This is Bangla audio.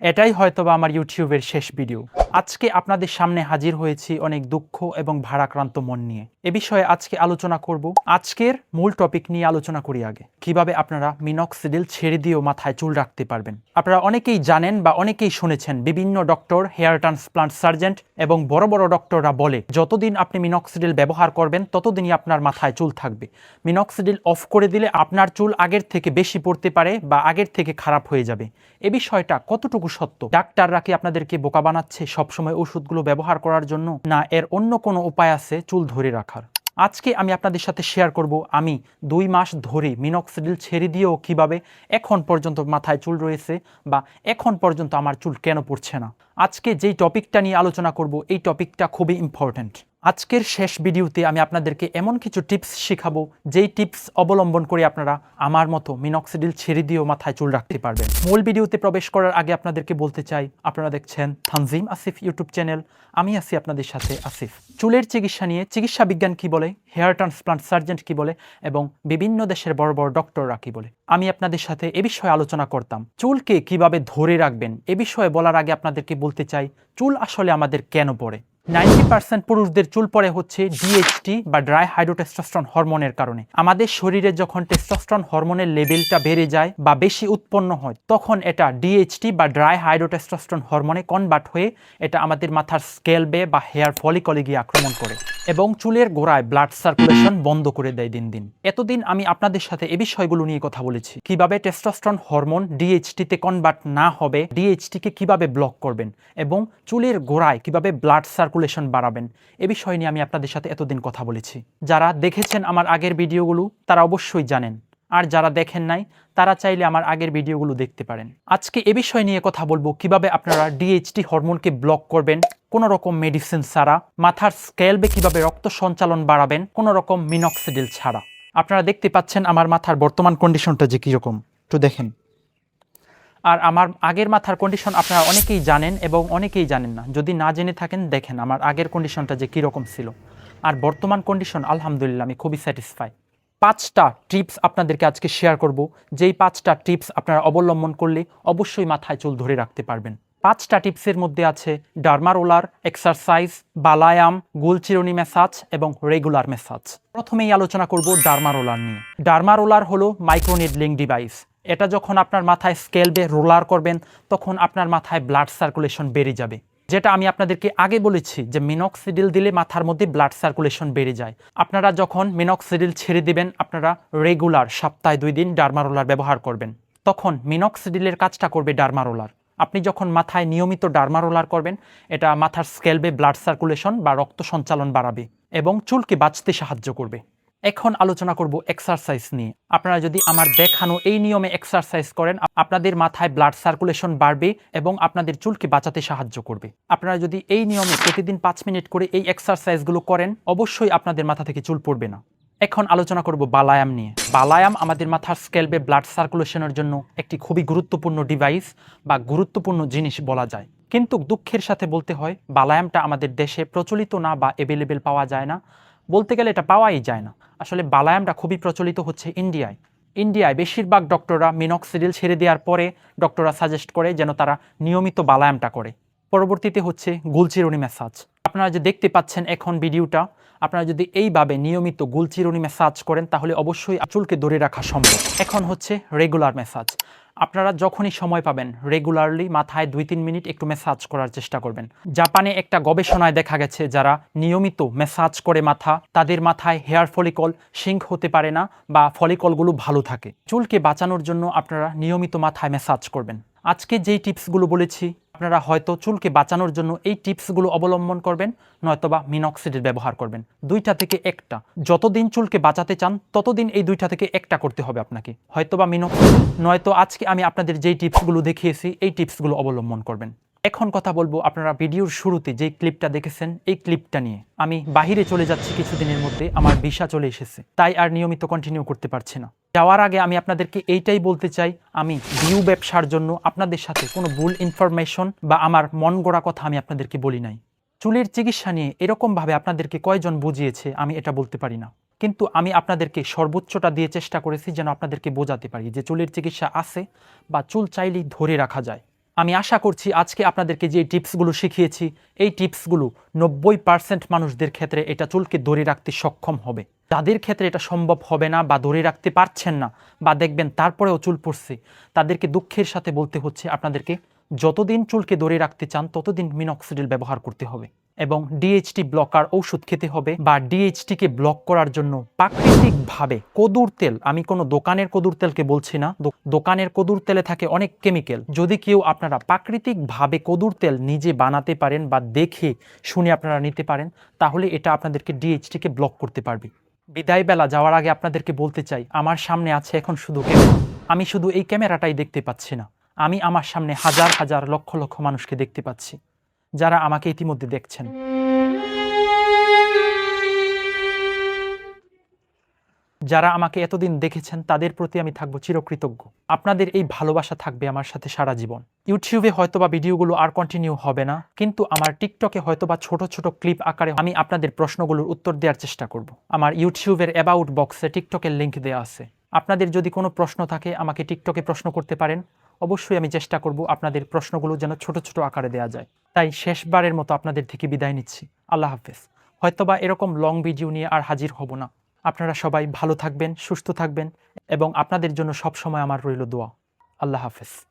এটাই হয়তোবা আমার ইউটিউবের শেষ ভিডিও আজকে আপনাদের সামনে হাজির হয়েছি অনেক দুঃখ এবং ভারাক্রান্ত মন নিয়ে। এ বিষয়ে আজকে আলোচনা করব। আজকের মূল টপিক নিয়ে আলোচনা করি আগে। কীভাবে আপনারা মিনক্সিডিল ছেড়ে দিয়েও মাথায় চুল রাখতে পারবেন? আপনারা অনেকেই জানেন বা অনেকেই শুনেছেন, বিভিন্ন ডক্টর হেয়ার ট্রান্সপ্লান্ট সার্জেন্ট এবং বড় বড় ডক্টররা বলে, যতদিন আপনি মিনক্সিডিল ব্যবহার করবেন, ততদিনই আপনার মাথায় চুল থাকবে। মিনক্সিডিল অফ করে দিলে আপনার চুল আগের থেকে বেশি পড়তে পারে বা আগের থেকে খারাপ হয়ে যাবে। এ বিষয়টা কতটুকু সত্য? ডাক্তাররা কি আপনাদেরকে বোকা বানাচ্ছে? সবসময় ওষুধগুলো ব্যবহার করার জন্য, না, এর অন্য কোনো উপায় আছে চুল ধরে রাখার। আজকে আমি আপনাদের সাথে শেয়ার করব, আমি দুই মাস ধরে মিনক্সিডিল ছেড়ে দিয়েও কীভাবে এখন পর্যন্ত মাথায় চুল রয়েছে বা এখন পর্যন্ত আমার চুল কেন পড়ছে না। আজকে যেই টপিকটা নিয়ে আলোচনা করব, এই টপিকটা খুবই ইম্পর্ট্যান্ট আজকের শেষ ভিডিওতে আমি আপনাদেরকে এমন কিছু টিপস শেখাবো, যেই টিপস অবলম্বন করে আপনারা আমার মতো মিনক্সিডিল ছেড়ে দিয়েও মাথায় চুল রাখতে পারবেন। মূল ভিডিওতে প্রবেশ করার আগে আপনাদেরকে বলতে চাই, আপনারা দেখছেন থানজিম আসিফ ইউটিউব চ্যানেল, আমি আছি আপনাদের সাথে আসিফ। চুলের চিকিৎসা নিয়ে চিকিৎসা বিজ্ঞান কি বলে, হেয়ার ট্রান্সপ্লান্ট সার্জেন্ট কি বলে, এবং বিভিন্ন দেশের বড় বড় ডক্টররা কি বলে। আমি আপনাদের সাথে এ বিষয়ে আলোচনা করতাম, চুলকে কীভাবে ধরে রাখবেন, এ বিষয়ে বলার আগে আপনাদেরকে বলতে চাই, চুল আসলে আমাদের কেন পড়ে? নাইনটি পার্সেন্ট পুরুষদের চুল পড়ে হচ্ছে ডিএইচটি বা ড্রাই হাইড্রোটেস্টোস্টেরন হরমোনের কারণে। আমাদের শরীরে যখন টেস্টোস্টেরন হরমোনের লেভেলটা বেড়ে যায় বা বেশি উৎপন্ন হয়, তখন এটা ডিএইচটি বা ড্রাই হাইড্রোটেস্টোস্টেরন হরমোনে কনভার্ট হয়ে এটা আমাদের মাথার স্কেলবে বা হেয়ার ফলিকলে গিয়ে আক্রমণ করে এবং চুলের গোড়ায় ব্লাড সার্কুলেশন বন্ধ করে দেয় দিন দিন। এতদিন আমি আপনাদের সাথে এ বিষয়গুলো নিয়ে কথা বলেছি। কীভাবে টেস্টোস্টেরন হরমোন ডিএইচটিতে কনভার্ট না হবে ডিএইচটিকে কীভাবে ব্লক করবেন এবং চুলের গোড়ায় কীভাবে ব্লাড সার্কুলেশন বাড়াবেন। এ বিষয় নিয়ে আমি আপনাদের সাথে এতদিন কথা বলেছি। যারা দেখেছেন আমার আগের ভিডিওগুলো, তারা অবশ্যই জানেন। আর যারা দেখেন নাই, তারা চাইলে আমার আগের ভিডিওগুলো দেখতে পারেন। আজকে এ বিষয় নিয়ে কথা বলব, কীভাবে আপনারা ডিএইচটি হরমোনকে ব্লক করবেন কোনো রকম মেডিসিন ছাড়া, মাথার স্কেলবে কীভাবে রক্ত সঞ্চালন বাড়াবেন কোনো রকম মিনক্সিডিল ছাড়া। আপনারা দেখতে পাচ্ছেন আমার মাথার বর্তমান কন্ডিশনটা যে কীরকম। একটু দেখেন। আর আমার আগের মাথার কন্ডিশন আপনারা অনেকেই জানেন এবং অনেকেই জানেন না। যদি না জেনে থাকেন, দেখেন আমার আগের কন্ডিশনটা যে কীরকম ছিল। আর বর্তমান কন্ডিশন আলহামদুলিল্লাহ, আমি খুবই স্যাটিসফাই পাঁচটা টিপস আপনাদেরকে আজকে শেয়ার করব। যেই পাঁচটা টিপস আপনারা অবলম্বন করলে অবশ্যই মাথায় চুল ধরে রাখতে পারবেন। পাঁচটা টিপসের মধ্যে আছে ডার্মারোলার এক্সারসাইজ বালায়াম, গুলচিরুনি ম্যাসাজ এবং রেগুলার ম্যাসাজ প্রথমেই আলোচনা করব ডার্মারোলার নিয়ে। ডার্মারোলার হলো মাইক্রোনিডলিং ডিভাইস এটা যখন আপনার মাথায় স্কেলবে রোলার করবেন, তখন আপনার মাথায় ব্লাড সার্কুলেশন বেড়ে যাবে। যেটা আমি আপনাদেরকে আগে বলেছি যে মিনক্সিডিল দিলে মাথার মধ্যে ব্লাড সার্কুলেশন বেড়ে যায়। আপনারা যখন মিনক্সিডিল ছেড়ে দিবেন, আপনারা রেগুলার সপ্তাহে দুই দিন ডার্মারোলার ব্যবহার করবেন। তখন মিনক্সিডিলের কাজটা করবে ডার্মারোলার আপনি যখন মাথায় নিয়মিত ডার্মারোলার করবেন, এটা মাথার স্কেলবে ব্লাড সার্কুলেশন বা রক্ত সঞ্চালন বাড়াবে এবং চুলকে বাঁচতে সাহায্য করবে। এখন আলোচনা করব এক্সারসাইজ নিয়ে। আপনারা যদি আমার দেখানো এই নিয়মে এক্সারসাইজ করেন আপনাদের মাথায় ব্লাড সার্কুলেশন বাড়বে এবং আপনাদের চুলকে বাঁচাতে সাহায্য করবে। আপনারা যদি এই নিয়মে প্রতিদিন পাঁচ মিনিট করে এই এক্সারসাইজগুলো করেন, অবশ্যই আপনাদের মাথা থেকে চুল পড়বে না। এখন আলোচনা করব বালায়াম নিয়ে। বালায়াম আমাদের মাথার স্কেলবে ব্লাড সার্কুলেশনের জন্য একটি খুবই গুরুত্বপূর্ণ ডিভাইস বা গুরুত্বপূর্ণ জিনিস বলা যায়। কিন্তু দুঃখের সাথে বলতে হয়, বালায়ামটা আমাদের দেশে প্রচলিত না বা অ্যাভেলেবেল পাওয়া যায় না। বলতে গেলে এটা পাওয়াই যায় না। আসলে বালায়ামটা খুবই প্রচলিত হচ্ছে ইন্ডিয়ায়। ইন্ডিয়ায় বেশিরভাগ ডক্টররা মিনক্সিডিল ছেড়ে দেওয়ার পরে ডক্টররা সাজেস্ট করে যেন তারা নিয়মিত বালায়ামটা করে। পরবর্তীতে হচ্ছে গুলচিরুনি ম্যাসাজ আপনারা যে দেখতে পাচ্ছেন এখন ভিডিওটা, আপনারা যদি এইভাবে নিয়মিত গুলচিরুনি ম্যাসাজ করেন, তাহলে অবশ্যই চুলকে ধরে রাখা সম্ভব। এখন হচ্ছে রেগুলার ম্যাসাজ আপনারা যখনই সময় পাবেন রেগুলারলি মাথায় দুই তিন মিনিট একটু ম্যাসাজ করার চেষ্টা করবেন। জাপানে একটা গবেষণায় দেখা গেছে যারা নিয়মিত ম্যাসাজ করে মাথা, তাদের মাথায় হেয়ার ফলিকল সিঙ্ক হতে পারে না বা ফলিকলগুলো ভালো থাকে। চুলকে বাঁচানোর জন্য আপনারা নিয়মিত মাথায় ম্যাসাজ করবেন। আজকে যেই টিপসগুলো বলেছি, আপনারা হয়তো চুলকে বাঁচানোর জন্য এই টিপসগুলো অবলম্বন করবেন, নয়তোবা মিনক্সিডের ব্যবহার করবেন। দুইটা থেকে একটা। যতদিন চুলকে বাঁচাতে চান, ততদিন এই দুইটা থেকে একটা করতে হবে আপনাকে। হয়তোবা মিনক্সিড নয়তো আজকে আমি আপনাদের যেই টিপসগুলো দেখিয়েছি, এই টিপসগুলো অবলম্বন করবেন। এখন কথা বলব আপনারা ভিডিওর শুরুতে যেই ক্লিপটা দেখেছেন, এই ক্লিপটা নিয়ে। আমি বাহিরে চলে যাচ্ছি কিছুদিনের মধ্যে, আমার ভিসা চলে এসেছে। তাই আর নিয়মিত কন্টিনিউ করতে পারছি না। যাওয়ার আগে আমি আপনাদেরকে এইটাই বলতে চাই, আমি ভিউ ব্যবসার জন্য আপনাদের সাথে কোনো ভুল ইনফরমেশন বা আমার মন গড়া কথা আমি আপনাদেরকে বলি নাই। চুলের চিকিৎসা নিয়ে এরকমভাবে আপনাদেরকে কয়জন বুঝিয়েছে আমি এটা বলতে পারি না। কিন্তু আমি আপনাদেরকে সর্বোচ্চটা দিয়ে চেষ্টা করেছি যেন আপনাদেরকে বোঝাতে পারি যে চুলের চিকিৎসা আছে বা চুল চাইলেই ধরে রাখা যায়। আমি আশা করছি আজকে আপনাদেরকে যে টিপসগুলো শিখিয়েছি, এই টিপসগুলো নব্বই পার্সেন্ট মানুষদের ক্ষেত্রে এটা চুলকে ধরে রাখতে সক্ষম হবে। যাদের ক্ষেত্রে এটা সম্ভব হবে না বা ধরে রাখতে পারছেন না বা দেখবেন তারপরেও চুল পড়ছে তাদেরকে দুঃখের সাথে বলতে হচ্ছে আপনাদেরকে যতদিন চুলকে ধরে রাখতে চান, ততদিন মিনক্সিডিল ব্যবহার করতে হবে এবং ডিএইচটি ব্লকার ঔষধ খেতে হবে বা ডিএইচটিকে ব্লক করার জন্য প্রাকৃতিকভাবে কদুর তেল, আমি কোনো দোকানের কদুর তেলকে বলছি না দোকানের কদুর তেলে থাকে অনেক কেমিক্যাল যদি কেউ আপনারা প্রাকৃতিকভাবে কদুর তেল নিজে বানাতে পারেন বা দেখে শুনে আপনারা নিতে পারেন, তাহলে এটা আপনাদেরকে ডিএইচটিকে ব্লক করতে পারবে। বিদায় বেলা যাওয়ার আগে আপনাদেরকে বলতে চাই, আমার সামনে আছে এখন শুধু ক্যামেরা আমি শুধু এই ক্যামেরাটাই দেখতে পাচ্ছি না। আমি আমার সামনে হাজার হাজার লক্ষ লক্ষ মানুষকে দেখতে পাচ্ছি, যারা আমাকে ইতিমধ্যে দেখছেন। যারা আমাকে এতদিন দেখেছেন, তাদের প্রতি আমি থাকব চিরকৃতজ্ঞ। আপনাদের এই ভালোবাসা থাকবে আমার সাথে সারা জীবন। ইউটিউবে হয়তোবা ভিডিওগুলো আর কন্টিনিউ হবে না, কিন্তু আমার টিকটকে হয়তোবা ছোট ছোট ক্লিপ আকারে আমি আপনাদের প্রশ্নগুলোর উত্তর দেওয়ার চেষ্টা করব। আমার ইউটিউবের অ্যাবাউট বক্সে টিকটকের লিংক দেওয়া আছে। আপনাদের যদি কোনো প্রশ্ন থাকে, আমাকে টিকটকে প্রশ্ন করতে পারেন। অবশ্যই আমি চেষ্টা করব আপনাদের প্রশ্নগুলো যেন ছোট ছোট আকারে দেওয়া যায়। তাই শেষবারের মতো আপনাদের থেকে বিদায় নিচ্ছি। আল্লাহ হাফেজ। হয়তোবা এরকম লং ভিডিও নিয়ে আর হাজির হব না। আপনারা সবাই ভালো থাকবেন, সুস্থ থাকবেন এবং আপনাদের জন্য সবসময় আমার রইল দোয়া। আল্লাহ হাফেজ।